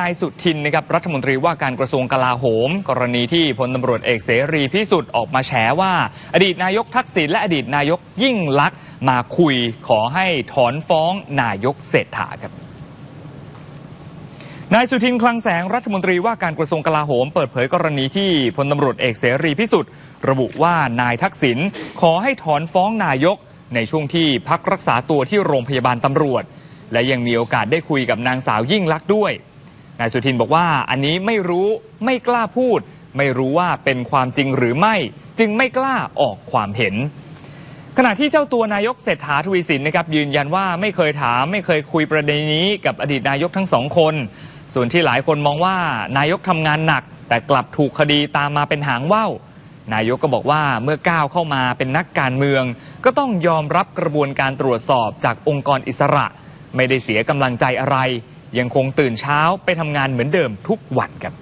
นายสุทินนะครับรัฐมนตรีว่าการกระทรวงกลาโหม กรณีที่พลตำรวจเอกเสรีพิสุทธิ์ออกมาแฉว่า อดีตนายกทักษิณและอดีตนายกยิ่งลักษณ์มาคุยขอให้ถอนฟ้องนายกเศรษฐาครับนายสุทินคลังแสงรัฐมนตรีว่าการกระทรวงกลาโหม เปิดเผยกรณีที่พลตำรวจเอกเสรีพิสุทธิ์ระบุว่านายทักษิณขอให้ถอนฟ้องนายก ในช่วงที่พักรักษาตัวที่โรงพยาบาลตำรวจ และยังมีโอกาสได้คุยกับนางสาวยิ่งลักษณ์ด้วย นายสุทินบอกว่าอันนี้ไม่รู้ไม่กล้าพูด ไม่รู้ว่าเป็นความจริงหรือไม่ จึงไม่กล้าออกความเห็น ขณะที่เจ้าตัวนายกเศรษฐาทวีสินนะครับยืนยันว่าไม่เคยถาม ไม่เคยคุยประเด็นนี้กับอดีตนายกทั้งสองคน ส่วนที่หลายคนมองว่านายกทำงานหนัก แต่กลับถูกคดีตามมาเป็นหางว่าว นายกก็บอกว่าเมื่อก้าวเข้ามาเป็นนักการเมือง ก็ต้องยอมรับกระบวนการตรวจสอบจากองค์กรอิสระ ไม่ได้เสียกำลังใจอะไร ยังคงตื่นเช้าไปทำงานเหมือนเดิมทุกวันครับ